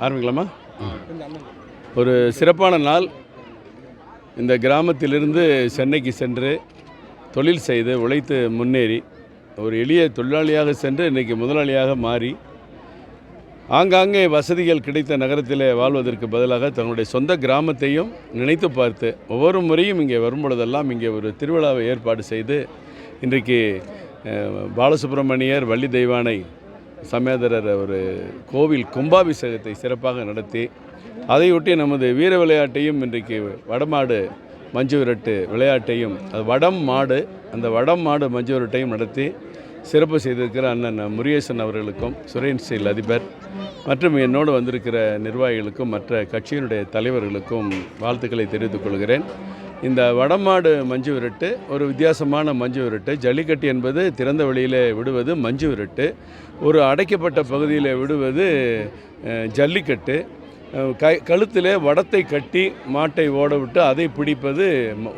ஆரம்பிக்கலாமா? ஒரு சிறப்பான நாள். இந்த கிராமத்திலிருந்து சென்னைக்கு சென்று தொழில் செய்து உழைத்து முன்னேறி ஒரு எளிய தொழிலாளியாக சென்று இன்றைக்கி முதலாளியாக மாறி ஆங்காங்கே வசதிகள் கிடைத்த நகரத்தில் வாழ்வதற்கு பதிலாக தன்னுடைய சொந்த கிராமத்தையும் நினைத்து பார்த்து ஒவ்வொரு முறையும் இங்கே வரும்பொழுதெல்லாம் இங்கே ஒரு திருவிழாவை ஏற்பாடு செய்து இன்றைக்கு பாலசுப்ரமணியர் வள்ளி தெய்வானை சமேதரர் ஒரு கோவில் கும்பாபிஷேகத்தை சிறப்பாக நடத்தி அதையொட்டி நமது வீர விளையாட்டையும் இன்றைக்கு வடமாடு மஞ்சு விரட்டு விளையாட்டையும் அது வடம் மாடு அந்த வடம் மாடு மஞ்சு விரட்டையும் நடத்தி சிறப்பு செய்திருக்கிற அண்ணன் முருகேசன் அவர்களுக்கும் சுரேன் செயல் அதிபர் மற்றும் என்னோடு வந்திருக்கிற நிர்வாகிகளுக்கும் மற்ற கட்சியினுடைய தலைவர்களுக்கும் வாழ்த்துக்களை தெரிவித்துக் கொள்கிறேன். இந்த வடமாடு மஞ்சு விரட்டு ஒரு வித்தியாசமான மஞ்சு விரட்டு. ஜல்லிக்கட்டு என்பது திறந்த வெளியிலே விடுவது மஞ்சு விரட்டு. ஒரு அடைக்கப்பட்ட பகுதியில் விடுவது ஜல்லிக்கட்டு. க கை வடத்தை கட்டி மாட்டை ஓட விட்டு அதை பிடிப்பது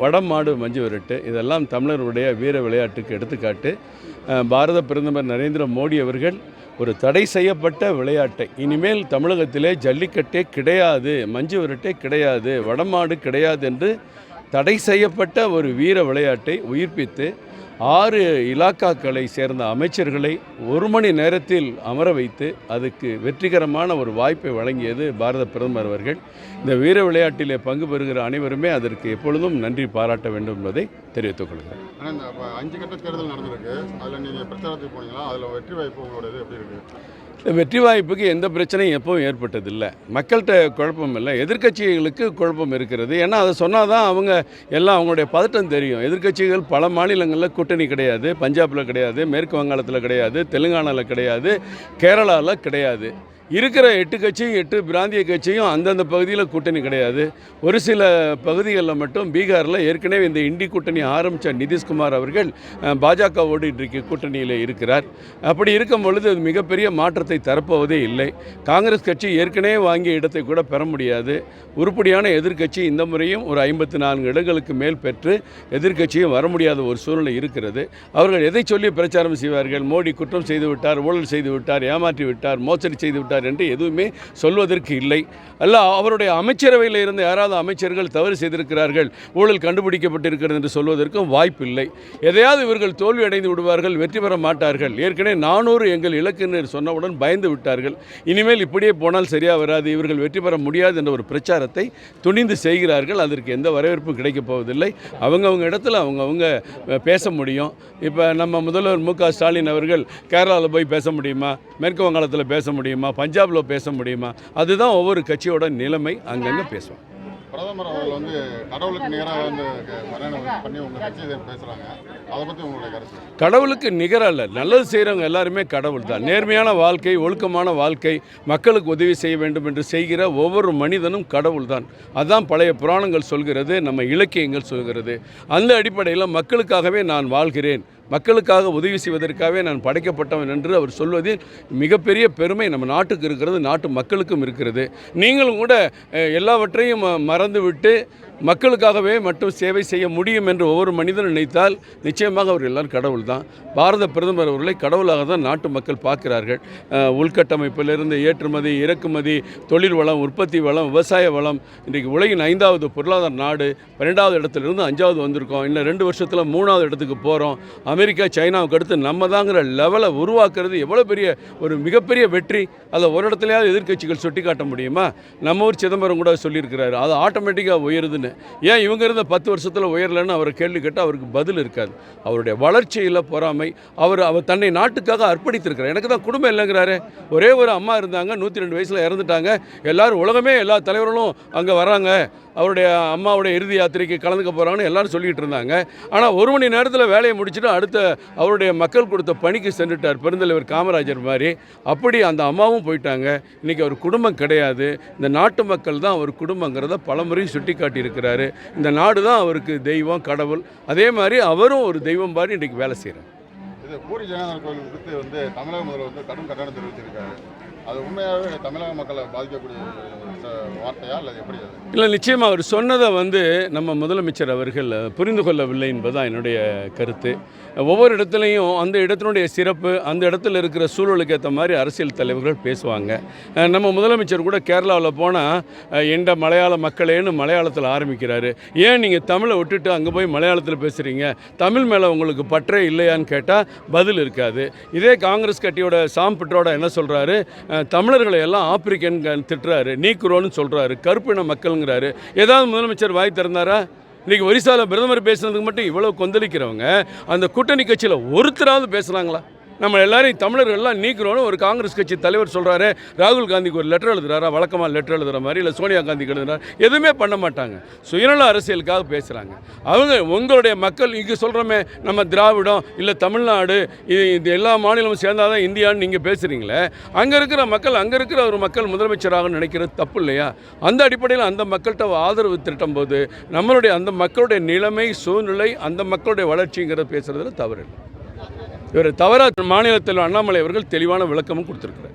வடமாடு மஞ்சு விரட்டு. இதெல்லாம் தமிழருடைய வீர விளையாட்டுக்கு எடுத்துக்காட்டு. பாரத பிரதமர் நரேந்திர மோடி அவர்கள் ஒரு தடை செய்யப்பட்ட விளையாட்டை. இனிமேல் தமிழகத்திலே ஜல்லிக்கட்டே கிடையாது மஞ்சு விரட்டே கிடையாது வடமாடு கிடையாது என்று தடை செய்யப்பட்ட ஒரு வீர விளையாட்டை உயிர்ப்பித்து ஆறு இலாக்காக்களை சேர்ந்த அமைச்சர்களை ஒரு மணி நேரத்தில் அமர வைத்து அதுக்கு வெற்றிகரமான ஒரு வாய்ப்பை வழங்கியது பாரத பிரதமர் அவர்கள். இந்த வீர விளையாட்டிலே பங்கு பெறுகிற அனைவருமே அதற்கு எப்பொழுதும் நன்றி பாராட்ட வேண்டும் என்பதை தெரிவித்துக் கொள்கிறேன். அஞ்சு கட்ட தேர்தல் நடந்திருக்கு. அதில் நீங்கள் பிரச்சாரத்துக்கு போனீங்களா? அதில் வெற்றி வாய்ப்பு உங்களோடது எப்படி இருக்குது வெற்றி வாய்ப்புக்கு எந்த பிரச்சனையும் எப்பவும் ஏற்பட்டதில்லை. மக்கள்கிட்ட குழப்பம் இல்லை. எதிர்க்கட்சிகளுக்கு குழப்பம் இருக்கிறது. ஏன்னா அதை சொன்னால் தான் அவங்க எல்லாம் அவங்களுடைய பதட்டம் தெரியும். எதிர்க்கட்சிகள் பல மாநிலங்களில் கூட்டணி கிடையாது பஞ்சாபில் கிடையாது மேற்கு வங்காளத்தில் கிடையாது தெலுங்கானாவில் கிடையாது கேரளாவில் கிடையாது. இருக்கிற எட்டு கட்சியும் எட்டு பிராந்திய கட்சியும் அந்தந்த பகுதியில் கூட்டணி கிடையாது. ஒரு சில பகுதிகளில் மட்டும் பீகாரில் ஏற்கனவே இந்த இண்டி கூட்டணி ஆரம்பித்த நிதிஷ்குமார் அவர்கள் பாஜக பாஜகவோடு இன்றைக்கு கூட்டணியில் இருக்கிறார். அப்படி இருக்கும் பொழுது அது மிகப்பெரிய மாற்றத்தை தரப்போவதே இல்லை. காங்கிரஸ் கட்சி ஏற்கனவே வாங்கிய இடத்தை கூட பெற முடியாது. உருப்படியான எதிர்க்கட்சி இந்த முறையும் ஒரு ஐம்பத்தி நான்கு இடங்களுக்கு மேல் பெற்று எதிர்க்கட்சியும் வர முடியாத ஒரு சூழ்நிலை இருக்கிறது. அவர்கள் எதை சொல்லி பிரச்சாரம் செய்வார்கள்? மோடி குற்றம் செய்து விட்டார் ஊழல் செய்து விட்டார் ஏமாற்றி விட்டார் மோசடி செய்து விட்டார் என்று எதுவுமே சொல்வதற்கு இல்லை. அல்ல அவருடைய அமைச்சரவையில் இருந்த யாராவது அமைச்சர்கள் தவறு செய்திருக்கிறார்கள் ஊழல் கண்டுபிடிக்கப்பட்டிருக்கிறது என்று சொல்வதற்கும் வாய்ப்பில்லை. எதையாவது இவர்கள் தோல்வி அடைந்து விடுவார்கள் வெற்றி பெற மாட்டார்கள். ஏற்கனவே நானூறு எங்கள் இலக்கு சொன்னவுடன் பயந்து விட்டார்கள். இனிமேல் இப்படியே போனால் சரியாக வராது. இவர்கள் வெற்றி பெற முடியாது என்ற ஒரு பிரச்சாரத்தை துணிந்து செய்கிறார்கள். அதற்கு எந்த வரவேற்பும் கிடைக்கப் போவதில்லை. அவங்கவுங்க இடத்துல அவங்கவுங்க பேச முடியும். இப்போ நம்ம முதல்வர் மு க ஸ்டாலின் அவர்கள் கேரளாவில் போய் பேச முடியுமா? மேற்கு வங்காளத்தில் பேச முடியுமா? பஞ்சாபில் பேச முடியுமா? அதுதான் ஒவ்வொரு கட்சியோட நிலைமை. அங்கங்கே பேசுவோம். பிரதமர் அவர்கள் வந்து கடவுளுக்கு நேராக வந்து பண்ணி உங்கள் கட்சி பேசுகிறாங்க அதை பற்றி உங்களுடைய கருத்து? கடவுளுக்கு நிகரல்ல நல்லது செய்கிறவங்க எல்லாருமே கடவுள் தான். நேர்மையான வாழ்க்கை ஒழுக்கமான வாழ்க்கை மக்களுக்கு உதவி செய்ய வேண்டும் என்று செய்கிற ஒவ்வொரு மனிதனும் கடவுள் தான். அதான் பழைய புராணங்கள் சொல்கிறது நம்ம இலக்கியங்கள் சொல்கிறது. அந்த அடிப்படையில் மக்களுக்காகவே நான் வாழ்கிறேன். மக்களுக்காக உதவி செய்வதற்காகவே நான் படைக்கப்பட்டவன் என்று அவர் சொல்வதில் மிகப்பெரிய பெருமை நம்ம நாட்டுக்கு இருக்கிறது நாட்டு மக்களுக்கும் இருக்கிறது. நீங்களும் கூட எல்லாவற்றையும் மறந்துவிட்டு மக்களுக்காகவே மட்டும் சேவை செய்ய முடியும் என்று ஒவ்வொரு மனிதன் நினைத்தால் நிச்சயமாக அவர் எல்லாரும் கடவுள் தான் பாரத பிரதமர் அவர்களை கடவுளாக தான் நாட்டு மக்கள் பார்க்கிறார்கள். உள்கட்டமைப்பிலிருந்து ஏற்றுமதி இறக்குமதி தொழில் வளம் உற்பத்தி வளம் விவசாய வளம் இன்றைக்கு உலகின் ஐந்தாவது பொருளாதார நாடு பன்னெண்டாவது இடத்துலேருந்து அஞ்சாவது வந்திருக்கோம். இன்னும் ரெண்டு வருஷத்தில் மூணாவது இடத்துக்கு போகிறோம் அமெரிக்கா சைனாவுக்கு அடுத்து நம்ம தாங்கிற லெவலை உருவாக்குறது எவ்வளோ பெரிய ஒரு மிகப்பெரிய வெற்றி. அதை ஒரு இடத்துலையாவது எதிர்க்கட்சிகள் சுட்டி காட்ட முடியுமா? நம்ம ஊர் சிதம்பரம் கூட சொல்லியிருக்கிறாரு. அது ஆட்டோமேட்டிக்காக உயருதுன்னு. ஏன் இவங்க இருந்த பத்து வருஷத்தில் உயரலன்னு அவர் கேள்வி கேட்டால் அவருக்கு பதில் இருக்காது. அவருடைய வளர்ச்சியில் பொறாமை அவர் அவர் தன்னை நாட்டுக்காக அர்ப்பணித்திருக்கிறார். எனக்கு தான் குடும்பம் இல்லைங்கிறாரு. ஒரே ஒரு அம்மா இருந்தாங்க நூற்றி ரெண்டு வயசில் இறந்துட்டாங்க. எல்லாரும் உலகமே எல்லா தலைவர்களும் அங்கே வராங்க. அவருடைய அம்மாவுடைய இறுதி யாத்திரைக்கு கலந்துக்க போகிறாங்கன்னு எல்லாரும் சொல்லிட்டு இருந்தாங்க. ஆனால் ஒரு மணி நேரத்தில் வேலையை முடிச்சுட்டு அடுத்த அவருடைய மக்கள் கொடுத்த பணிக்கு சென்றுட்டார் பெருந்தலைவர் காமராஜர் மாதிரி. அப்படி அந்த அம்மாவும் போயிட்டாங்க. இன்றைக்கி அவர் குடும்பம் கிடையாது. இந்த நாட்டு மக்கள் தான் அவர் குடும்பங்கிறத பலமுறை சுட்டி காட்டியிருக்கிறாரு இந்த நாடு தான் அவருக்கு தெய்வம் கடவுள். அதே மாதிரி அவரும் ஒரு தெய்வம் மாதிரி இன்றைக்கி வேலை செய்கிறார் இது பூரி ஜெகநாதர் கோயில் விடுத்து வந்து தமிழக முதல்வர் வந்து கடும் கண்டனம் தெரிவிச்சிருக்காரு அது உண்மையாகவே தமிழக மக்களை பாதிக்கக்கூடிய வார்த்தையா இல்லை எப்படி அது? இல்லை நிச்சயமாக அவர் சொன்னதை வந்து நம்ம முதலமைச்சர் அவர்கள் புரிந்து கொள்ளவில்லை என்பதுதான் என்னுடைய கருத்து. ஒவ்வொரு இடத்துலையும் அந்த இடத்தினுடைய சிறப்பு அந்த இடத்துல இருக்கிற சூழலுக்கு ஏற்ற மாதிரி அரசியல் தலைவர்கள் பேசுவாங்க. நம்ம முதலமைச்சர் கூட கேரளாவில் போனால் எந்த மலையாள மக்களேன்னு மலையாளத்தில் ஆரம்பிக்கிறாரு. ஏன் நீங்கள் தமிழை விட்டுட்டு அங்கே போய் மலையாளத்தில் பேசுகிறீங்க தமிழ் மேலே உங்களுக்கு பற்றே இல்லையான்னு கேட்டால் பதில் இருக்காது. இதே காங்கிரஸ் கட்சியோட சாம் பிட்ரோட என்ன சொல்கிறாரு தமிழர்களை எல்லாம் ஆப்பிரிக்கன் திட்டுறாரு. நீக்குறோன்னு சொல்கிறாரு கருப்பின மக்கள்ங்கிறாரு. ஏதாவது முதலமைச்சர் வாய் திறந்தாரா? இன்றைக்கி ஒரிசாவில் பிரதமர் பேசுனதுக்கு மட்டும் இவ்வளோ கொந்தளிக்கிறவங்க அந்த கூட்டணி கட்சியில் ஒருத்தராவது பேசுகிறாங்களா நம்ம எல்லாரையும் தமிழர்கள் எல்லாம் நீக்கிறோன்னு ஒரு காங்கிரஸ் கட்சி தலைவர் சொல்கிறாரு ராகுல் காந்திக்கு ஒரு லெட்டர் எழுதுறாரா? வழக்கமாக லெட்டர் எழுதுகிற மாதிரி இல்லை சோனியா காந்திக்கு எழுதுறாரு எதுவுமே பண்ண மாட்டாங்க. சுயநல அரசியலுக்காக பேசுகிறாங்க அவங்க உங்களுடைய மக்கள் இங்கே சொல்கிறோமே நம்ம திராவிடம் இல்லை தமிழ்நாடு இது இது எல்லா மாநிலமும் சேர்ந்தாதான் இந்தியான்னு நீங்கள் பேசுகிறீங்களே அங்கே இருக்கிற மக்கள் அங்கே இருக்கிற ஒரு மக்கள் முதலமைச்சராக நினைக்கிறது தப்பு இல்லையா? அந்த அடிப்படையில் அந்த மக்கள்கிட்ட ஆதரவு திரட்டும் போது நம்மளுடைய அந்த மக்களுடைய நிலைமை சூழ்நிலை அந்த மக்களுடைய வளர்ச்சிங்கிறத பேசுகிறதுல தவறு இல்லை இவர் தவறாக மாநிலத்தில் அண்ணாமலை அவர்கள் தெளிவான விளக்கமும் கொடுத்துருக்கிறார்.